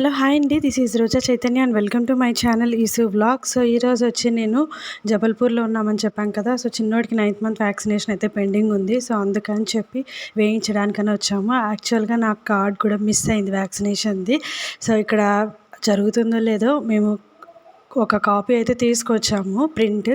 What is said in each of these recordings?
Hello hi అండి. This is Roja Chaitanya and welcome to my channel ఈసూ vlog so ఈరోజు వచ్చి నేను జబల్పూర్లో ఉన్నామని చెప్పాను కదా. సో చిన్నోడికి నైన్త్ మంత్ వ్యాక్సినేషన్ అయితే పెండింగ్ ఉంది. సో అందుకని చెప్పి వేయించడానికని వచ్చాము. యాక్చువల్గా నాకు కార్డ్ కూడా మిస్ అయింది వ్యాక్సినేషన్ది సో ఇక్కడ జరుగుతుందో లేదో మేము ఒక కాపీ అయితే తీసుకొచ్చాము ప్రింట్.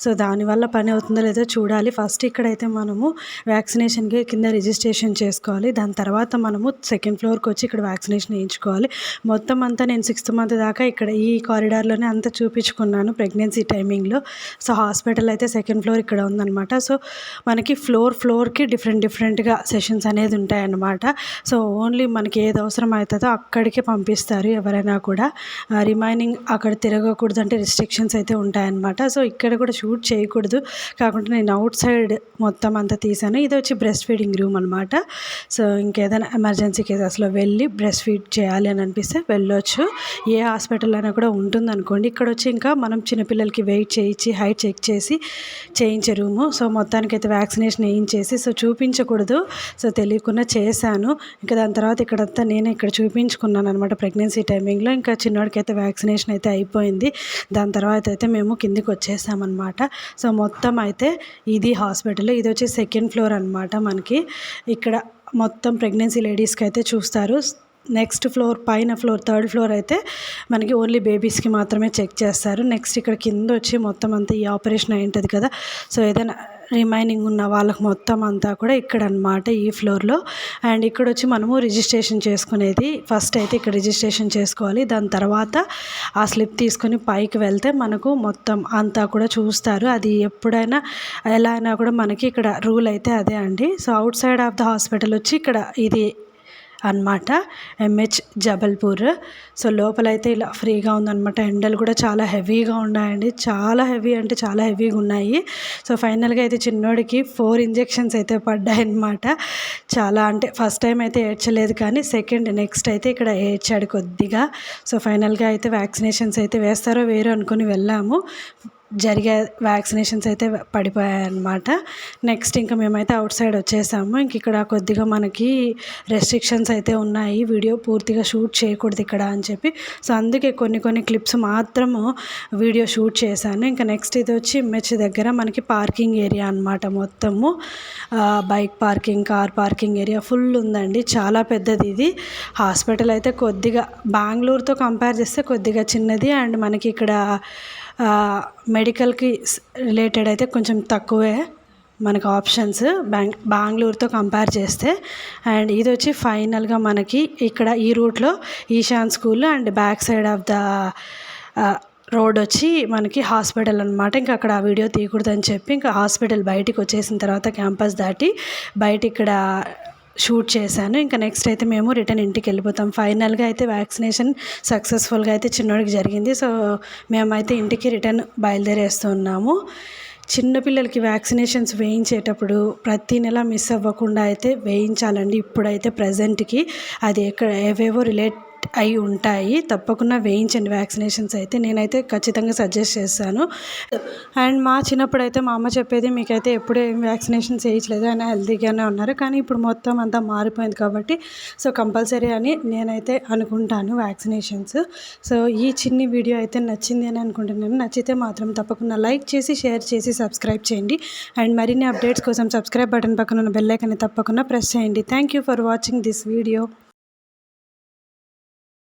సో దానివల్ల పని అవుతుందో లేదో చూడాలి. ఫస్ట్ ఇక్కడైతే మనము వ్యాక్సినేషన్కి కింద రిజిస్ట్రేషన్ చేసుకోవాలి. దాని తర్వాత మనము సెకండ్ ఫ్లోర్కి వచ్చి ఇక్కడ వ్యాక్సినేషన్ వేయించుకోవాలి. మొత్తం అంతా నేను సిక్స్త్ మంత్ దాకా ఇక్కడ ఈ కారిడార్లోనే అంతా చూపించుకున్నాను ప్రెగ్నెన్సీ టైమింగ్లో. సో హాస్పిటల్ అయితే సెకండ్ ఫ్లోర్ ఇక్కడ ఉందన్నమాట. సో మనకి ఫ్లోర్ ఫ్లోర్కి డిఫరెంట్ డిఫరెంట్గా సెషన్స్ అనేది ఉంటాయన్నమాట. సో ఓన్లీ మనకి ఏది అవసరం అవుతుందో అక్కడికే పంపిస్తారు ఎవరైనా కూడా. రిమైనింగ్ అక్కడ తిరగ రాకూడదు అంటే రిస్ట్రిక్షన్స్ అయితే ఉంటాయన్నమాట. సో ఇక్కడ కూడా షూట్ చేయకూడదు. కాకుండా నేను అవుట్ సైడ్ మొత్తం అంతా తీసాను. ఇది వచ్చి బ్రెస్ట్ ఫీడింగ్ రూమ్ అనమాట సో ఇంకేదైనా ఎమర్జెన్సీ కేసెస్లో వెళ్ళి బ్రెస్ట్ ఫీడ్ చేయాలి అని అనిపిస్తే వెళ్ళొచ్చు. ఏ హాస్పిటల్ అయినా కూడా ఉంటుంది అనుకోండి ఇక్కడ వచ్చి ఇంకా మనం చిన్నపిల్లలకి వెయిట్ చేయించి హైట్ చెక్ చేసి చేయించే రూము సో మొత్తానికి అయితే వ్యాక్సినేషన్ వేయించేసి సో చూపించకూడదు. సో తెలియకుండా చేశాను. ఇంకా దాని తర్వాత ఇక్కడంతా నేను ఇక్కడ చూపించుకున్నాను అనమాట ప్రెగ్నెన్సీ టైమింగ్లో ఇంకా చిన్నవాడికి అయితే వ్యాక్సినేషన్ అయితే అయిపోయింది. దాని తర్వాత అయితే మేము కిందికి వచ్చేసామన్నమాట. సో మొత్తం అయితే ఇది హాస్పిటల్. ఇది వచ్చి సెకండ్ ఫ్లోర్ అనమాట మనకి. ఇక్కడ మొత్తం ప్రెగ్నెన్సీ లేడీస్కి అయితే చూస్తారు. నెక్స్ట్ ఫ్లోర్ పైన ఫ్లోర్ థర్డ్ ఫ్లోర్ అయితే మనకి ఓన్లీ బేబీస్కి మాత్రమే చెక్ చేస్తారు. నెక్స్ట్ ఇక్కడ కింద వచ్చి మొత్తం అంతా ఈ ఆపరేషన్ అయి ఉంటుంది కదా. సో ఏదైనా రిమైనింగ్ ఉన్న వాళ్ళకి మొత్తం అంతా కూడా ఇక్కడ అనమాట ఈ ఫ్లోర్లో. అండ్ ఇక్కడ వచ్చి మనము రిజిస్ట్రేషన్ చేసుకునేది ఫస్ట్ అయితే ఇక్కడ రిజిస్ట్రేషన్ చేసుకోవాలి. దాని తర్వాత ఆ స్లిప్ తీసుకొని పైకి వెళ్తే మనకు మొత్తం అంతా కూడా చూస్తారు. అది ఎప్పుడైనా ఎలా అయినా కూడా మనకి ఇక్కడ రూల్ అయితే అదే అండి. So outside of the hospital వచ్చి ఇక్కడ ఇది అనమాట ఎంహెచ్ జబల్పూర్ సో లోపలైతే ఇలా ఫ్రీగా ఉందన్నమాట. ఎండలు కూడా చాలా హెవీగా ఉన్నాయండి. చాలా హెవీ అంటే చాలా హెవీగా ఉన్నాయి. సో ఫైనల్గా అయితే చిన్నోడికి ఫోర్ ఇంజెక్షన్స్ అయితే పడ్డాయి అనమాట చాలా అంటే ఫస్ట్ టైం అయితే ఏడ్చలేదు కానీ సెకండ్ నెక్స్ట్ అయితే ఇక్కడ ఏడ్చాడు కొద్దిగా. సో ఫైనల్గా అయితే వ్యాక్సినేషన్స్ అయితే వేస్తారో వేరో అనుకుని వెళ్ళాము. జరిగే వ్యాక్సినేషన్స్ అయితే పడిపోయాయి అన్నమాట నెక్స్ట్ ఇంకా మేమైతే అవుట్ సైడ్ వచ్చేసాము. ఇంక ఇక్కడ కొద్దిగా మనకి రెస్ట్రిక్షన్స్ అయితే ఉన్నాయి. వీడియో పూర్తిగా షూట్ చేయకూడదు ఇక్కడ అని చెప్పి. సో అందుకే కొన్ని కొన్ని క్లిప్స్ మాత్రము వీడియో షూట్ చేశాను. ఇంకా నెక్స్ట్ ఇది వచ్చి ఎంహెచ్ దగ్గర మనకి పార్కింగ్ ఏరియా అనమాట మొత్తము. Bike parking car parking area full ఉందండి. చాలా పెద్దది ఇది. హాస్పిటల్ అయితే కొద్దిగా బెంగళూరుతో కంపేర్ చేస్తే కొద్దిగా చిన్నది. అండ్ మనకి ఇక్కడ మెడికల్కి రిలేటెడ్ అయితే కొంచెం తక్కువే మనకు ఆప్షన్స్ బ్యాంగ్ బెంగళూరుతో కంపేర్ చేస్తే. అండ్ ఇది వచ్చి ఫైనల్గా మనకి ఇక్కడ ఈ రూట్లో Ishan school and back side of the road వచ్చి మనకి హాస్పిటల్ అనమాట ఇంకా అక్కడ ఆ వీడియో తీయకూడదని చెప్పి ఇంకా హాస్పిటల్ బయటికి వచ్చేసిన తర్వాత క్యాంపస్ దాటి బయట ఇక్కడ షూట్ చేశాను. ఇంకా నెక్స్ట్ అయితే మేము రిటర్న్ ఇంటికి వెళ్ళిపోతాం. ఫైనల్గా అయితే వ్యాక్సినేషన్ సక్సెస్ఫుల్గా అయితే చిన్నోడికి జరిగింది. సో మేమైతే ఇంటికి రిటర్న్ బయలుదేరేస్తున్నాము చిన్నపిల్లలకి వ్యాక్సినేషన్స్ వేయించేటప్పుడు ప్రతి నెల మిస్ అవ్వకుండా అయితే వేయించాలండి ఇప్పుడైతే ప్రజెంట్కి. అది ఎక్కడ ఏవేవో రిలేట్ అయి ఉంటాయి. తప్పకుండా వేయించండి వ్యాక్సినేషన్స్ అయితే. నేనైతే ఖచ్చితంగా సజెస్ట్ చేస్తాను. అండ్ మా చిన్నప్పుడు అయితే మా అమ్మ చెప్పేది మీకైతే ఎప్పుడూ ఏం వ్యాక్సినేషన్స్ వేయించలేదు ఆయన హెల్తీగానే ఉన్నారు కానీ ఇప్పుడు మొత్తం అంతా మారిపోయింది కాబట్టి సో కంపల్సరీ అని నేనైతే అనుకుంటాను వ్యాక్సినేషన్స్. సో ఈ చిన్ని వీడియో అయితే నచ్చింది అని అనుకుంటున్నాను. నచ్చితే మాత్రం తప్పకుండా లైక్ చేసి షేర్ చేసి సబ్స్క్రైబ్ చేయండి. అండ్ మరిన్ని అప్డేట్స్ కోసం సబ్స్క్రైబ్ బటన్ పక్కన ఉన్న బెల్ ఐకాన్ని తప్పకుండా ప్రెస్ చేయండి. Thank you for watching this video.